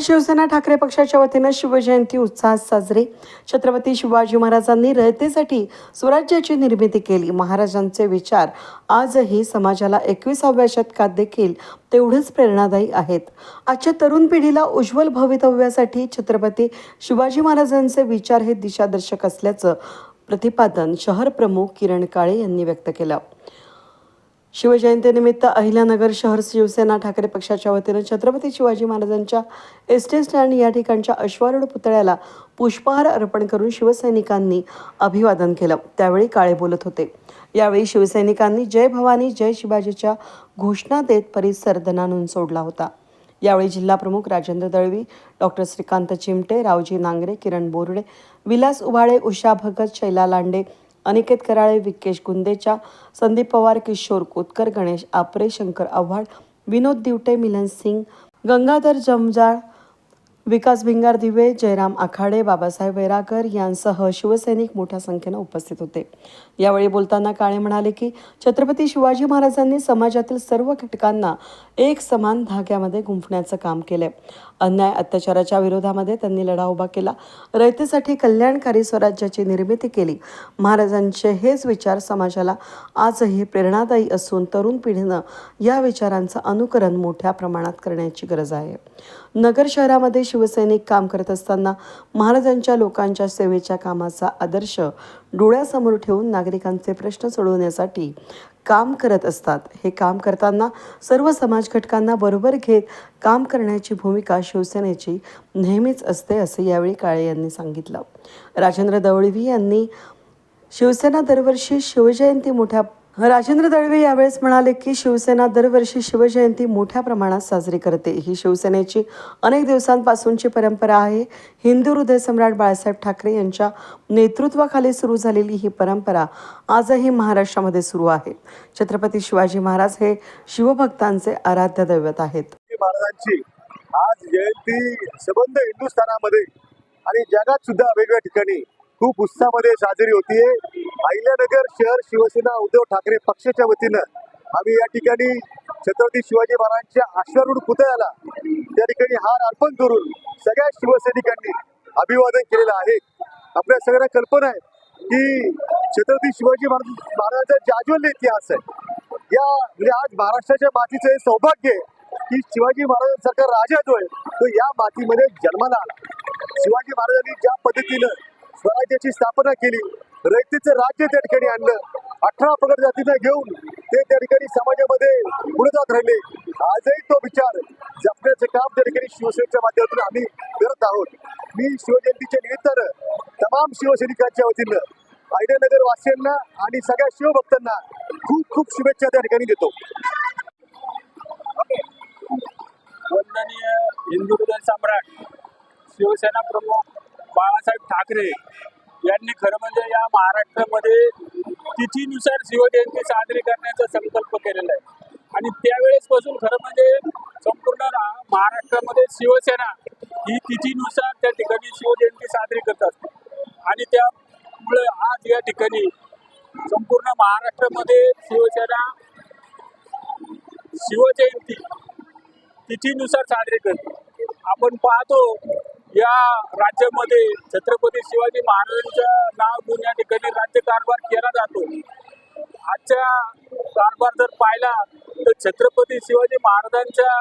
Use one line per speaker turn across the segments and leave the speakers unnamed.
शिवसेना ठाकरे पक्षाच्या वतीनं शिवजयंती उत्साहात साजरी. छत्रपती शिवाजी महाराजांनी रयतेसाठी स्वराज्याची निर्मिती केली. महाराजांचे विचार आजही समाजाला एकविसाव्या शतकात देखील तेवढेच प्रेरणादायी आहेत. आजच्या तरुण पिढीला उज्ज्वल भवितव्यासाठी छत्रपती शिवाजी महाराजांचे विचार हे दिशादर्शक असल्याचं प्रतिपादन शहर प्रमुख किरण काळे यांनी व्यक्त केलं. शिवजयंतीनिमित्त अहिल्यानगर शहर शिवसेना ठाकरे पक्षाच्या वतीनं छत्रपती शिवाजी महाराजांच्या एस टी स्टँड या ठिकाणच्या अश्वारूढ पुतळ्याला पुष्पहार अर्पण करून शिवसैनिकांनी अभिवादन केलं. त्यावेळी काळे बोलत होते. यावेळी शिवसैनिकांनी जय भवानी जय शिवाजीच्या घोषणा देत परिसर दणानून सोडला होता. यावेळी जिल्हाप्रमुख राजेंद्र दळवी डॉक्टर श्रीकांत चिमटे रावजी नांगरे किरण बोर्डे विलास उभाळे उषा भगत शैला लांडे अनिकेत कराळे विकेश गुंदेचा संदीप पवार किशोर कोतकर गणेश आपरे शंकर आव्हाड विनोद दिवटे मिलन सिंग गंगाधर जमजाळ विकास भिंगार दिवे जयराम आखाडे बाबासाहेब वैराकर यांसह शिवसैनिक मोठ्या संख्येनं उपस्थित होते. यावेळी बोलताना काळे म्हणाले की छत्रपती शिवाजी महाराजांनी समाजातील सर्व घटकांना एक समान धाग्यामध्ये गुंफण्याचं काम केलंय. अन्याय अत्याचाराच्या विरोधामध्ये त्यांनी लढा उभा केला. रयतेसाठी कल्याणकारी स्वराज्याची निर्मिती केली. महाराजांचे हेच विचार समाजाला आजही प्रेरणादायी असून तरुण पिढीनं या विचारांचं अनुकरण मोठ्या प्रमाणात करण्याची गरज आहे. नगर शहरामध्ये शिवसैनिक काम करत असताना महाराजांच्या लोकांच्या सेवेच्या कामाचा आदर्श डोळ्यासमोर ठेवून नागरिकांचे प्रश्न सोडवण्यासाठी काम करत असतात. हे काम करताना सर्व समाज घटकांना बरोबर घेत काम करण्याची भूमिका शिवसेनेची नेहमीच असते असे यावेळी काळे यांनी सांगितलं. राजेंद्र दवळवी यांनी शिवसेना दरवर्षी शिवजयंती मोठ्या राजेंद्र दळवे यावेळेस म्हणाले की शिवसेना दरवर्षी शिवजयंती मोठ्या प्रमाणात साजरी करते. ही शिवसेनेची अनेक दिवसांपासूनची परंपरा आहे. हिंदू हृदय सम्राट बाळासाहेब ठाकरे यांच्या नेतृत्वाखाली सुरू झालेली ही परंपरा आजही महाराष्ट्रामध्ये सुरू आहे. छत्रपती शिवाजी महाराज हे शिवभक्तांचे आराध्य दैवत आहेत.
महाराजांची आज जयंती सबंध हिंदुस्थानामध्ये आणि जगात सुद्धा वेगवेगळ्या ठिकाणी खूप उत्साहामध्ये साजरी होतीये. अहिल्यानगर शहर शिवसेना उद्धव ठाकरे पक्षाच्या वतीनं आम्ही या ठिकाणी छत्रपती शिवाजी महाराजांच्या अश्वारूढ पुतळ्याला त्या ठिकाणी हार अर्पण करून सगळ्या शिवसैनिकांनी अभिवादन केलेलं आहे. आपल्या सगळ्यांना कल्पना आहे की छत्रपती शिवाजी महाराज महाराजांचा जाज्वल्य इतिहास आहे या म्हणजे आज महाराष्ट्राच्या मातीचं हे सौभाग्य आहे की शिवाजी महाराजांसारखा राजा जो आहे तो या मातीमध्ये जन्माला आला. शिवाजी महाराजांनी ज्या पद्धतीनं स्वराज्याची स्थापना केली. रयतेचं राज्य त्या ठिकाणी आणलं. अठरा पगड जातीनं घेऊन ते त्या ठिकाणी समाजामध्ये पुढे जात राहिले. आजही तो विचार जपण्याचं काम त्या ठिकाणी शिवसेनेच्या माध्यमातून आम्ही करत आहोत. मी शिवजयंतीच्या निमित्तानं तमाम शिवसैनिकांच्या वतीनं अहिल्यानगर वासियांना आणि सगळ्या शिवभक्तांना खूप खूप शुभेच्छा त्या ठिकाणी देतो.
वंदनीय हिंदू सम्राट शिवसेना प्रमुख बाळासाहेब ठाकरे यांनी खरं म्हणजे या महाराष्ट्रामध्ये तिथीनुसार शिवजयंती साजरी करण्याचा संकल्प केलेला आहे. आणि त्यावेळेसपासून खरं म्हणजे संपूर्ण महाराष्ट्रामध्ये शिवसेना ही तिथीनुसार त्या ठिकाणी शिवजयंती साजरी करत असते. आणि त्यामुळे आज या ठिकाणी संपूर्ण महाराष्ट्रामध्ये शिवसेना शिवजयंती तिथीनुसार साजरी करते. आपण पाहतो या राज्यामध्ये छत्रपती शिवाजी महाराजांच्या नाव घेऊन या ठिकाणी राज्यकारभार केला जातो. आजच्या कारभार जर पाहिला तर छत्रपती शिवाजी महाराजांच्या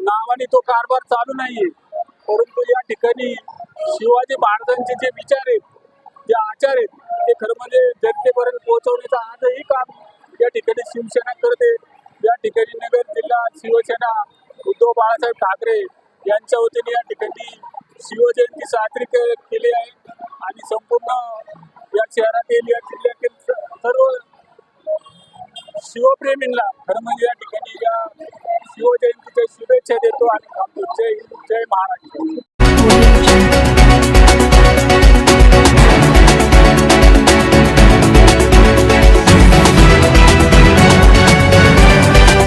नावाने तो कारभार चालू नाहीये. परंतु या ठिकाणी शिवाजी महाराजांचे जे विचार आहेत जे आचार आहेत ते खरं म्हणजे जनतेपर्यंत पोहोचवण्याचं आजही काम या ठिकाणी शिवसेना करते. या ठिकाणी नगर जिल्हा शिवसेना उद्धव बाळासाहेब ठाकरे यांच्या वतीने या ठिकाणी शिवजयंती साजरी केली आहे आणि संपूर्ण या शहरातील या जिल्ह्यातील सर्व शिवप्रेमींना खरं म्हणजे या ठिकाणी या शिवजयंतीच्या शुभेच्छा देतो आणि थांबतो. जय जय महाराष्ट्र